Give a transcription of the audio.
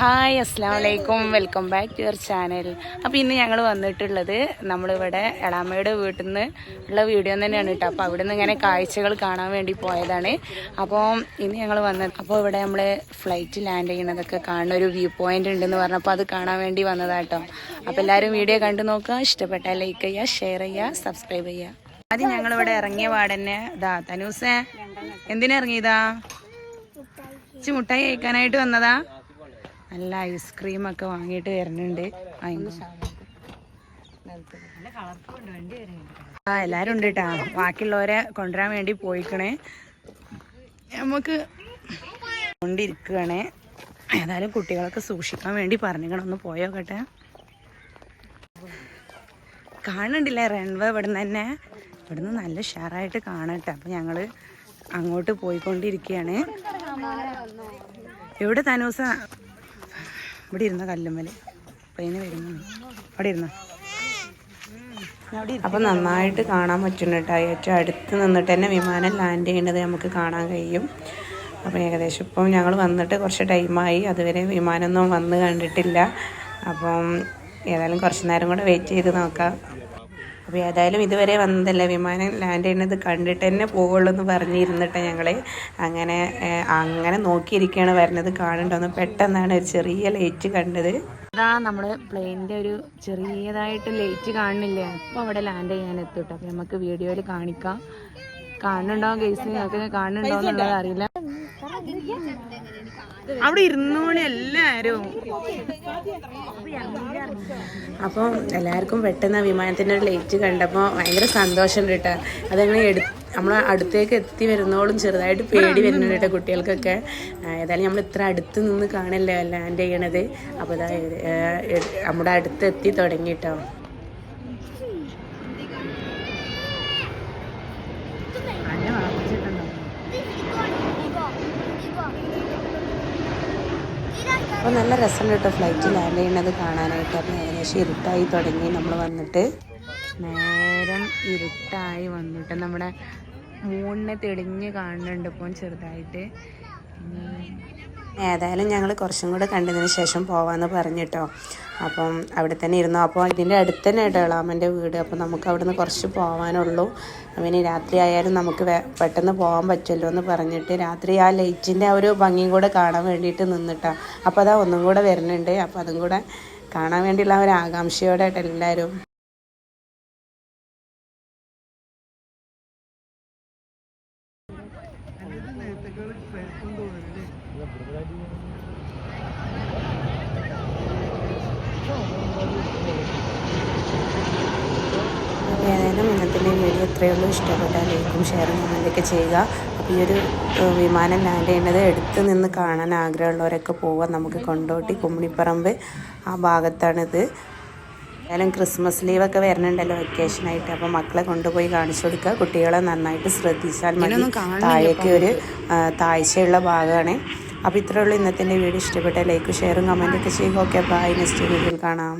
Hi അസ്സാം വലൈക്കും welcome back to your channel അപ്പോൾ ഇന്ന് ഞങ്ങൾ വന്നിട്ടുള്ളത് നമ്മളിവിടെ എളാമ്മയുടെ വീട്ടിൽ നിന്ന് ഉള്ള വീഡിയോ തന്നെയാണ് കേട്ടോ. അപ്പോൾ അവിടെ നിന്ന് ഇങ്ങനെ കാഴ്ചകൾ കാണാൻ വേണ്ടി പോയതാണ്. അപ്പോൾ ഇന്ന് ഞങ്ങൾ വന്നത് അപ്പോൾ ഇവിടെ നമ്മൾ ഫ്ലൈറ്റ് ലാൻഡ് ചെയ്യുന്നതൊക്കെ കാണുന്ന ഒരു വ്യൂ പോയിന്റ് ഉണ്ടെന്ന് പറഞ്ഞപ്പോൾ അത് കാണാൻ വേണ്ടി വന്നതാട്ടോ അപ്പോൾ എല്ലാവരും വീഡിയോ കണ്ടു നോക്കുക. ഇഷ്ടപ്പെട്ടാൽ ലൈക്ക് ചെയ്യുക ഷെയർ ചെയ്യുക സബ്സ്ക്രൈബ് ചെയ്യുക. ആദ്യം ഞങ്ങളിവിടെ ഇറങ്ങിയ പാടന്നെ ഇതാ തനൂസേ. എന്തിനാ ഇറങ്ങിയതാ? മുട്ടായി കഴിക്കാനായിട്ട് വന്നതാ. നല്ല ഐസ്ക്രീം ഒക്കെ വാങ്ങിയിട്ട് വരുന്നുണ്ട്. ആ എല്ലാരും ഉണ്ട് കേട്ടാ ബാക്കിയുള്ളവരെ കൊണ്ടുവരാൻ വേണ്ടി പോയിക്കണേ. നമുക്ക് കൊണ്ടിരിക്കുകയാണേ. ഏതായാലും കുട്ടികളൊക്കെ സൂക്ഷിക്കാൻ വേണ്ടി പറഞ്ഞിക്കണം ഒന്ന് പോയോക്കട്ടെ കാണണ്ടില്ലേ റൺവേ ഇവിടുന്ന് തന്നെ. ഇവിടുന്ന് നല്ല ഷെയറായിട്ട് കാണട്ടെ. അപ്പം ഞങ്ങൾ അങ്ങോട്ട് പോയിക്കൊണ്ടിരിക്കുകയാണ്. എവിടെ തനൂസ? ഇവിടെ ഇരുന്ന കല്ലുമ്മൽ പ്ലെയിന് വരുന്നു. അവിടെ ഇരുന്ന? അപ്പൊ നന്നായിട്ട് കാണാൻ പറ്റുന്നുണ്ട് ഏറ്റവും അടുത്ത് നിന്നിട്ട് തന്നെ വിമാനം ലാൻഡ് ചെയ്യേണ്ടത് നമുക്ക് കാണാൻ കഴിയും. അപ്പോൾ ഏകദേശം ഇപ്പം ഞങ്ങൾ വന്നിട്ട് കുറച്ച് ടൈമായി അതുവരെ വിമാനമൊന്നും വന്ന് കണ്ടിട്ടില്ല. അപ്പം ഏതായാലും കുറച്ച് നേരം കൂടെ വെയിറ്റ് ചെയ്ത് നോക്കാം. അപ്പോൾ ഏതായാലും ഇതുവരെ വന്നതല്ല വിമാനം ലാൻഡ് ചെയ്യുന്നത് കണ്ടിട്ട് തന്നെ പോകുള്ളൂ എന്ന് പറഞ്ഞിരുന്നിട്ട് ഞങ്ങൾ അങ്ങനെ അങ്ങനെ നോക്കിയിരിക്കുകയാണ് വരുന്നത് കാണണ്ടോന്ന് പെട്ടെന്നാണ് ഒരു ചെറിയ ലൈറ്റ് കണ്ടത്. അതാ നമ്മൾ പ്ലെയിനിന്റെ ഒരു ചെറിയതായിട്ട് ലൈറ്റ് കാണുന്നില്ലേ? അപ്പോൾ അവിടെ ലാൻഡ് ചെയ്യാൻ എത്തും അപ്പോൾ നമുക്ക് വീഡിയോയിൽ കാണിക്കാം. കാണുന്നുണ്ടോ ഗേസ് നിങ്ങൾക്ക് കാണുന്നുണ്ടോ എന്നുള്ളത് അറിയില്ല. അവിടെ ഇരുന്നോളി എല്ലാരും. അപ്പോൾ എല്ലാവർക്കും പെട്ടെന്ന് വിമാനത്തിന്റെ വിമാനത്തിന്റെ ഒരു ലൈറ്റ് കണ്ടപ്പോൾ ഭയങ്കര സന്തോഷമുണ്ട് കേട്ടോ. അതങ്ങനെ എടു നമ്മൾ അടുത്തേക്ക് എത്തി വരുന്നോളും ചെറുതായിട്ട് പേടി വരുന്നുണ്ട് കേട്ടോ കുട്ടികൾക്കൊക്കെ. ഏതായാലും നമ്മൾ ഇത്ര അടുത്ത് നിന്ന് കാണല്ലേ ലാൻഡ് ചെയ്യണത്? അപ്പോൾ നമ്മുടെ അടുത്ത് എത്തി തുടങ്ങി കേട്ടോ. അപ്പോൾ നല്ല രസമുണ്ട് കേട്ടോ ഫ്ലൈറ്റ് ലാൻഡ് ചെയ്യുന്നത് കാണാനായിട്ട് അപ്പോൾ ഏകദേശം ഇരുട്ടായി തുടങ്ങി നമ്മൾ വന്നിട്ട് നേരം ഇരുട്ടായി വന്നിട്ട് നമ്മുടെ മൂണിനെ തെളിഞ്ഞ് കാണുന്നുണ്ട് ഇപ്പം ചെറുതായിട്ട്. ഏതായാലും ഞങ്ങൾ കുറച്ചും കൂടെ കണ്ടതിന് ശേഷം പോവാന്ന് പറഞ്ഞിട്ടോ. അപ്പം അവിടെ തന്നെ ഇരുന്നു. അപ്പോൾ ഇതിന്റെ അടുത്ത് തന്നെ ഇടളാമന്റെ വീട്. അപ്പോൾ നമുക്ക് അവിടെ നിന്ന് കുറച്ച് പോകാനുള്ളൂ അവന് രാത്രി ആയാലും നമുക്ക് പെട്ടെന്ന് പോകാൻ പറ്റുമല്ലോ എന്ന് പറഞ്ഞിട്ട് രാത്രി ആ ലൈറ്റിന്റെ ആ ഒരു ഭംഗിയും കൂടെ കാണാൻ വേണ്ടിയിട്ട് നിന്നിട്ടാ. അപ്പോൾ അതാ ഒന്നും കൂടെ വരുന്നുണ്ട്. അപ്പോൾ അതും കൂടെ കാണാൻ വേണ്ടിയുള്ള ഒരു ആകാംക്ഷയോടെ ഏതായാലും ഇന്നത്തെ വീഡിയോ ഇത്രയേ ഉള്ളൂ. ഇഷ്ടപ്പെട്ടാൽ ലൈക്കും ഷെയറും കമന്റൊക്കെ ചെയ്യുക. അപ്പോൾ ഈ ഒരു വിമാനം ലാൻഡ് ചെയ്യുന്നത് എടുത്ത് നിന്ന് കാണാൻ ആഗ്രഹമുള്ളവരൊക്കെ പോവാം നമുക്ക് കൊണ്ടോട്ടി കുമ്മിണിപ്പറമ്പ് ആ ഭാഗത്താണിത്. ഏതായാലും ക്രിസ്മസ് ലീവൊക്കെ വരുന്നുണ്ടല്ലോ വെക്കേഷൻ ആയിട്ട്. അപ്പോൾ മക്കളെ കൊണ്ടുപോയി കാണിച്ചു കൊടുക്കുക. കുട്ടികളെ നന്നായിട്ട് ശ്രദ്ധിച്ചാൽ മതി. താഴേക്ക് ഒരു താഴ്ചയുള്ള ഭാഗമാണ്. അപ്പോൾ ഇത്രയുള്ളൂ ഇന്നത്തെ വീഡിയോ. ഇഷ്ടപ്പെട്ട ലൈക്ക് ഷെയറും കമന്റൊക്കെ ചെയ്യുക. ഓക്കെ ബൈ നെക്സ്റ്റ് വീഡിയോയിൽ കാണാം.